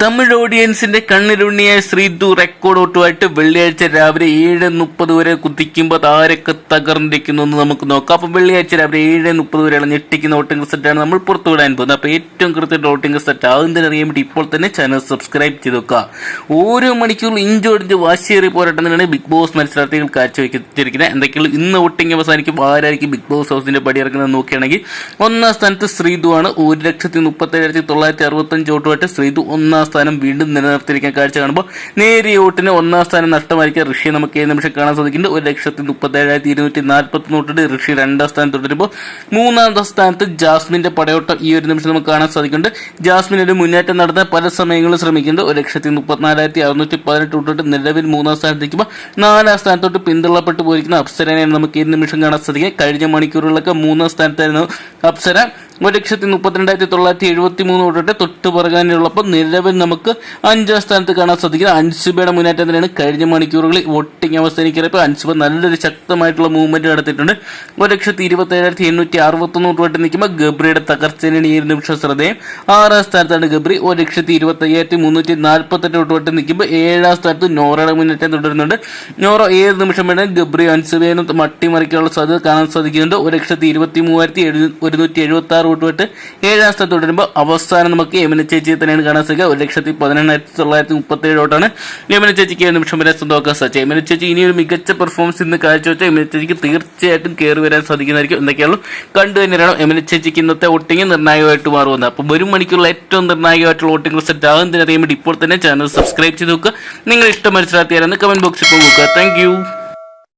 തമിഴ് ഓഡിയൻസിന്റെ കണ്ണിലുണ്ണിയ ശ്രീധു റെക്കോർഡ് ഓട്ടുമായിട്ട് വെള്ളിയാഴ്ച രാവിലെ ഏഴ് മുപ്പത് വരെ കുതിക്കുമ്പോൾ ആരൊക്കെ തകർന്നിരിക്കുന്നു എന്ന് നമുക്ക് നോക്കാം. അപ്പൊ വെള്ളിയാഴ്ച രാവിലെ ഏഴ് മുപ്പത് വരെയുള്ള ഞെട്ടിക്കുന്ന വോട്ടിംഗ് സെറ്റാണ് നമ്മൾ പുറത്തു വിടാൻ പോകുന്നത്. അപ്പൊ ഏറ്റവും കൃത്യമായിട്ട് വോട്ടിംഗ് സെറ്റ് തന്നെ അറിയാൻ വേണ്ടി ഇപ്പോൾ തന്നെ ചാനൽ സബ്സ്ക്രൈബ് ചെയ്ത് വെക്കുക. ഓരോ മണിക്കൂറിൽ ഇഞ്ചോടിഞ്ച് വാശിയേറി പോരാട്ടത്തിനാണ് ബിഗ് ബോസ് മത്സരാർത്ഥികൾ കാഴ്ചവെച്ചിരിക്കുന്നത്. എന്തൊക്കെയാണ് ഇന്ന് വോട്ടിംഗ് അവസാനിക്കും. ആരായിരിക്കും ബിഗ് ബോസ് ഹൗസിന്റെ പടി ഇറക്കുന്നത് നോക്കുകയാണെങ്കിൽ ഒന്നാം സ്ഥാനത്ത് ശ്രീധു ആണ്. ഒരു ലക്ഷത്തി മുപ്പത്തി ഏഴായിരത്തി തൊള്ളായിരത്തി അറുപത്തഞ്ച് വോട്ടുമായിട്ട് ശ്രീധു ഒന്നാം സ്ഥാനം വീണ്ടും നിലനിർത്തിയിരിക്കാൻ കാഴ്ച കാണുമ്പോൾ നേരിയ ഓട്ടിന് ഒന്നാം സ്ഥാനം നഷ്ടമായിരിക്കാൻ ഋഷി നമുക്ക് ഏത് നിമിഷം കാണാൻ സാധിക്കുന്നുണ്ട്? ഒരു ലക്ഷത്തി മുപ്പത്തി ഏഴായിരത്തി ഇരുന്നൂറ്റി നാൽപ്പത്തി നോട്ടിട്ട് ഋഷി രണ്ടാം സ്ഥാനം തുടരുമ്പോൾ മൂന്നാം സ്ഥാനത്ത് ജാസ്മിന്റെ പടയോട്ടം ഈ ഒരു നിമിഷം നമുക്ക് കാണാൻ സാധിക്കുന്നുണ്ട്. ജാസ്മിൻ ഒരു മുന്നേറ്റം നടത്താൻ പല സമയങ്ങളും ശ്രമിക്കുന്നുണ്ട്. ഒരു ലക്ഷത്തി മുപ്പത്തിനാലായിരത്തി അറുന്നൂറ്റി പതിനെട്ട് തൊട്ടിട്ട് നിലവിൽ മൂന്നാം സ്ഥാനത്തേക്കുമ്പോൾ നാലാം സ്ഥാനത്തോട്ട് പിന്തള്ളപ്പെട്ടു പോയിരിക്കുന്ന അപ്സരനെയാണ് നമുക്ക് ഈ നിമിഷം കാണാൻ സാധിക്കുക കഴിഞ്ഞ മണിക്കൂറുകളിലൊക്കെ മൂന്നാം സ്ഥാനത്തായിരുന്നു അപ്സര. ഒരു ലക്ഷത്തി മുപ്പത്തിരണ്ടായിരത്തി തൊള്ളായിരത്തി എഴുപത്തി മൂന്ന് തൊട്ടിട്ട് തൊട്ട് പുറകാനുള്ളപ്പോൾ നിലവിൽ നമുക്ക് അഞ്ചാം സ്ഥാനത്ത് കാണാൻ സാധിക്കുന്നത് അൻസുബയുടെ മുന്നേറ്റം തന്നെയാണ്. കഴിഞ്ഞ മണിക്കൂറുകളിൽ വോട്ടിംഗ് അവസാനിക്കറിയപ്പോൾ അൻസുബ നല്ലൊരു ശക്തമായിട്ടുള്ള മൂവ്മെന്റ് നടത്തിയിട്ടുണ്ട്. ഒരു ലക്ഷത്തി ഇരുപത്തി ഏഴായിരത്തി എണ്ണൂറ്റി അറുപത്തൊന്ന് തൊട്ട് നിൽക്കുമ്പോൾ ഗബ്രിയുടെ തകർച്ചയാണ് ഈ ഒരു നിമിഷം ശ്രദ്ധേയം. ആറാം സ്ഥാനത്താണ് ഗബ്രി. ഒരു ലക്ഷത്തി ഇരുപത്തി അയ്യായിരത്തി മുന്നൂറ്റി നാൽപ്പത്തെട്ട് തൊട്ട് നിൽക്കുമ്പോൾ ഏഴാം സ്ഥാനത്ത് നോറയുടെ മുന്നേറ്റം തുടരുന്നുണ്ട്. നോറ ഏത് നിമിഷം വേണമെങ്കിൽ ഗബ്രി അൻസുബേനും മട്ടിമറിക്കാനുള്ള സാധ്യത കാണാൻ സാധിക്കുന്നുണ്ട്. ഒരു ലക്ഷത്തി ഇരുപത്തി മൂവായിരത്തി എഴുന്നൂറ്റി എഴുപത്തി ആറ് വോട്ട് ഏഴാം സ്ഥാനത്ത് തുടരുമ്പോൾ അവസാനം നമുക്ക് യമുന ചേച്ചിയെ തന്നെയാണ് കാണാൻ സാധിക്കുക. ഒരു ലക്ഷത്തി പതിനെണ്ണായിരത്തി തൊള്ളായിരത്തി മുപ്പത്തി ഏഴ് വോട്ടാണ് യമുന ചേച്ചിക്ക് ഏഴ് നിമിഷം വരെ സ്വന്തമാക്കാൻ സാധിച്ചത്. യമുന ചേച്ചി ഇനിയൊരു മികച്ച പെർഫോമൻസ് ഇന്ന് കാഴ്ചവെച്ച യമുന ചേച്ചിക്ക് തീർച്ചയായിട്ടും കയറി വരാൻ സാധിക്കുന്നതായിരിക്കും. എന്തൊക്കെയാണ് കണ്ടു തന്നെയാണ് യമുന ചേച്ചിക്ക് ഇന്നത്തെ വോട്ടിംഗ് നിർണായകമായിട്ട് മാറുന്നത് അപ്പോൾ വരും മണിക്കുള്ള ഏറ്റവും നിർണായകമായിട്ടുള്ള വോട്ടിംഗ് റിസൾട്ട് ആകുന്നതിന് അറിയാൻ വേണ്ടി ഇപ്പോൾ തന്നെ ചാനൽ സബ്സ്ക്രൈബ് ചെയ്ത് നോക്കുക. നിങ്ങൾ ഇഷ്ടം മനസ്സിലാക്കിയാലെന്ന് കമന്റ് ബോക്സിൽ നോക്കുക. താങ്ക്